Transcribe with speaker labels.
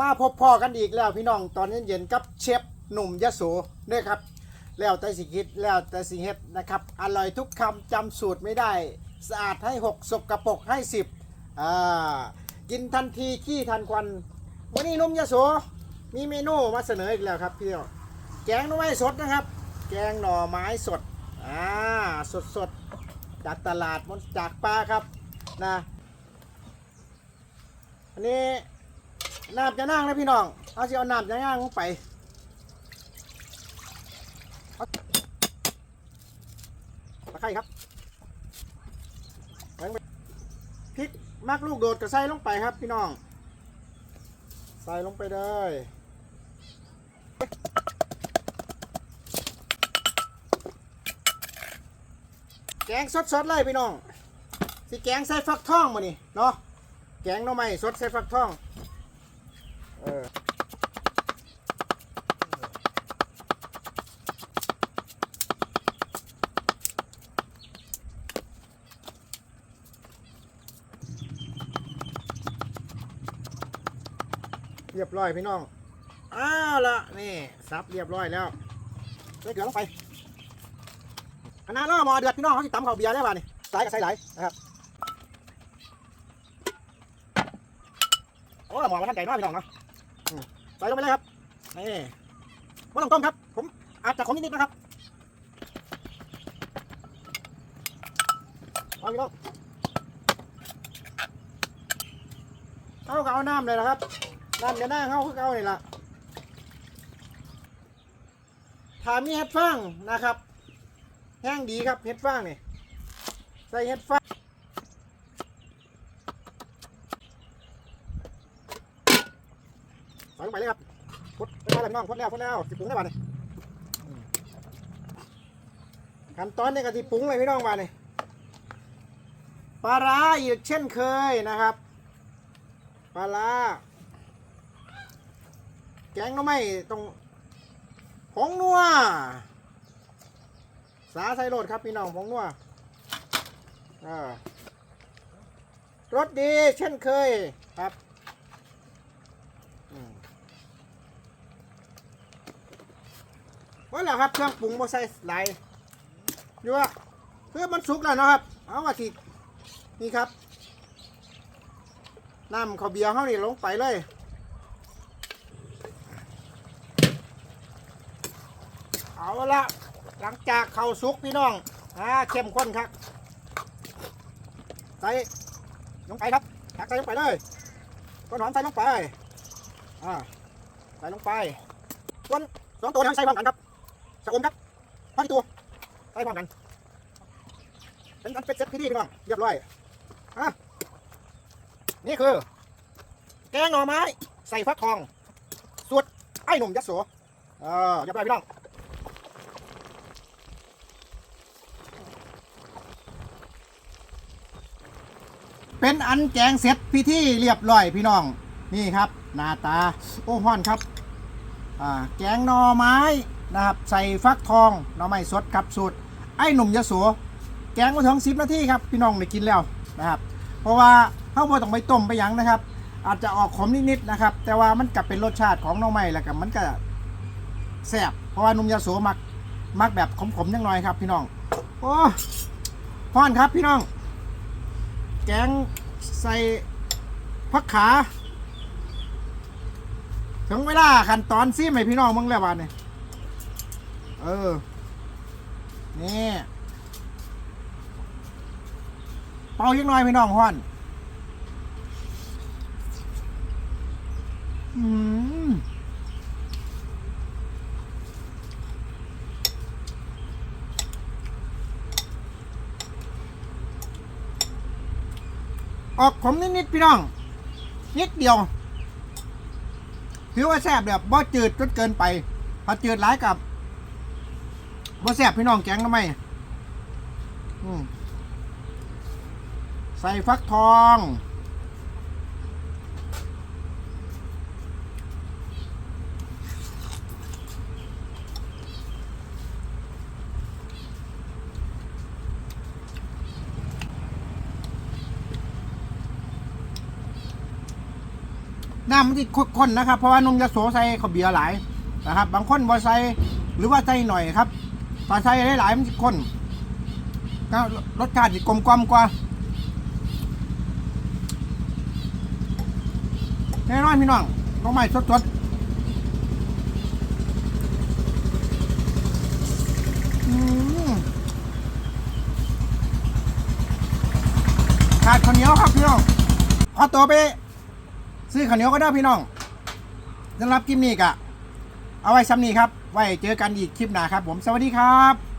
Speaker 1: มาพบพ่อกันอีกแล้วพี่น้องตอนเย็นๆกับเชฟหนุ่มยะโสด้วยครับ แล้วแต่สิคิดแล้วแต่สิเฮ็ดนะครับ อร่อยทุกคำจำสูตรไม่ได้ สะอาดให้ 6 สกรปรกให้ 10อ่ากินทันทีขี้ทันควัน วันนี้หนุ่มยะโสมีเมนูมาเสนออีกแล้วครับพี่น้องแกงหน่อไม้สดนะครับ แกงหน่อไม้สดอ่าสดสดจากตลาดมันจากปลาครับนะอันนี้ น้ำจะนั่งนะพี่น้องเอาสิเอาน้ำจะนั่งลงไปตะไคร้ครับพริกมักลูกโดดกับใส่ลงไปครับพี่น้อง ใส่ลงไปเลยแกงสดๆเลยพี่น้อง สิแกงใส่ฟักทองมานี่เนาะ แกงหน่อไม้สดใส่ฟักทอง เออเรียบร้อยพี่น้อง อ้าวละนี่ซับเรียบร้อยแล้วใส่เกลือลงไปคณะล่อหมอเดือดพี่น้องเขาสิตำข้าวเบียร์ได้ป่ะนี่ใส่กับใส่ไหลายนะครับโอ้หมอมาท่านไก่น้อยพี่น้องเนาะ ใส่ลงไปเลยครับนี่ไม่ต้องต้มครับ ผมอาจจะขมนิดๆนะครับเอาพี่น้องเอาก็เอาน้ำเลยนะครับน้ำจะน่าเข้าคือเอานี่ละถามมีเห็ดฟางนะครับ แห้งดีครับเห็ดฟางนี่ใส่เห็ดฟาง ใส่ลง ไปเลยครับพดไปแล้วพี่น้องพดแล้วพดแล้วสิปรุงได้ป่ะนี่อืมขั้นตอนนี้ก็สิปรุงเลยพี่น้องป่ะนี่ปลาร้าอีกเช่นเคยนะครับปลาร้าแกงหน้ำไม่ต้องผงนัวสาใส่โรดครับพี่น้องผงนัวรสดีเช่นเคยครับ อืม ว่าแล้วครับเครื่องปรุงมาใส่หลายอยู่ว่าเพื่อมันสุกแล้วเนาะครับ เอาว่าสินี่ครับน้ำข้าวเบียร์เขานี่ลงไปเลยเอาละหลังจากเขาสุกพี่น้องอ่าเข้มข้นครับใส่ลงไปครับตักใส่ลงไปเลยต้นหอมใส่ลงไปอ่าใส่ลงไปส่วนสองตัวนั้ใส่พร้อมกันครับ สะอมครับพอที่ตัวใส่พร้อมกันเป็นอันเป็นเสร็จพิธีพี่น้องเรียบร้อยอะนี่คือ แกงหน่อไม้ ใส่ฟักทองสูตรไอ้หนุ่มยัดโสเออเรียบร้อยพี่น้องเป็นอันแกงเสร็จพิธีเรียบร้อยพี่น้องนี่ครับ หน้าตาโอ้ฮ้อนครับ อ่า แกงหน่อไม้ นะครับใส่ฟักทองหน่อไม้สดครับสูตรไอ้หนุ่มยโสแกงมาถึงสิบนาทีครับพี่น้องได้กินแล้วนะครับ เพราะว่าข้าวโพดต้องไปต้มไปยังนะครับ อาจจะออกขมนิดๆนะครับ แต่ว่ามันกลับเป็นรสชาติของหน่อไม้แล้วกับมันก็แซ่บเพราะว่าหนุ่มยโสมักมักแบบขมๆยังน้อยครับ พี่น้องโอ้ฮ้อนครับพี่น้อง แกงใส่ผักขา ถึงเวลาขั้นตอนซิมให้พี่น้องมึงแล้วบาดนี่ เออ นี่เป่ายังน้อยพี่น้องฮอนอืมออกขมนิดๆพี่น้อง นิดเดียว ถือว่าแซ่บแบบบ่จืดจนเกินไป พอจืดหลายกับ บ่แซ่บพี่น้องแกงทำไมใส่ฟักทอง น้ำมันจะข้นๆนะครับ เพราะว่านมยาโสใส่ข้าวเบียร์หลายนะครับ บางคนบ่ใส่หรือว่าใส่หน่อยครับ ถ้าใส่หลายๆมันข้นก็รสชาติจะกลมกล่อมกว่าแน่นอนพี่น้องน้องใหม่สดๆอืมขาดข้าวเหนียวครับพี่น้องขอตัวไป ซื้อข้าวเหนียวก็ได้พี่น้องสำหรับคลิปนี้กะ เอาไว้ซ้ำนี้ครับ ไว้เจอกันอีกคลิปหน้าครับผม สวัสดีครับ